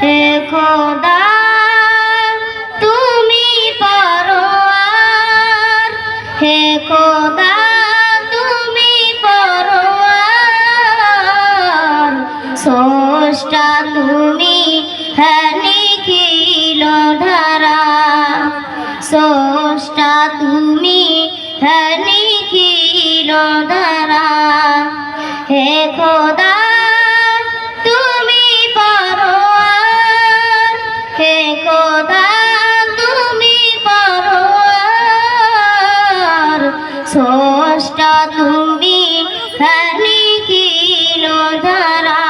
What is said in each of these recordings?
হে খোদা, তুমি পরোয়ার। হে খোদা, তুমি পরোয়ার। স্রষ্টা তুমি হ্যাঁ নিখিল ধারা। স্রষ্টা তুমি হ্যাঁ নিখিল ধারা। হে খোদা খোদা তুমি পরোয়ার। স্রষ্টা তুমি হ্যাঁ নিখিল ধারা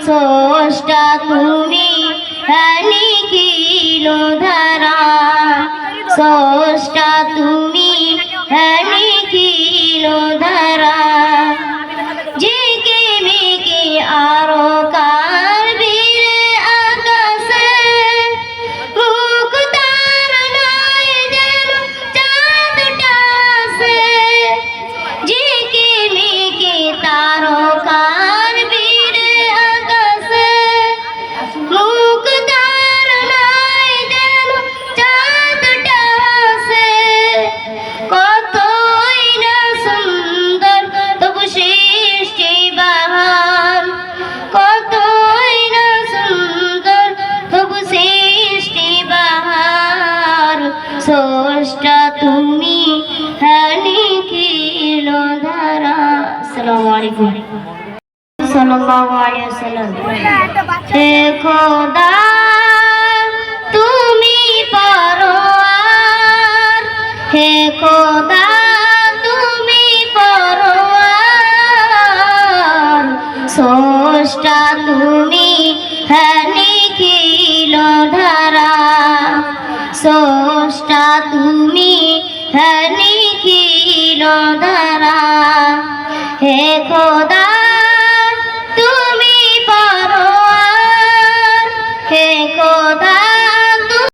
তোমায় তুমি নিখিল ধারা স্রষ্টা তুমি নিখিল হে খোদা, তুমি পরোয়ার। হে খোদা, তুমি পরোয়ার। স্রষ্টা তুমি হ্যাঁ ধারা। স্রষ্টা তুমি হ্যাঁ ধারা। হে খোদা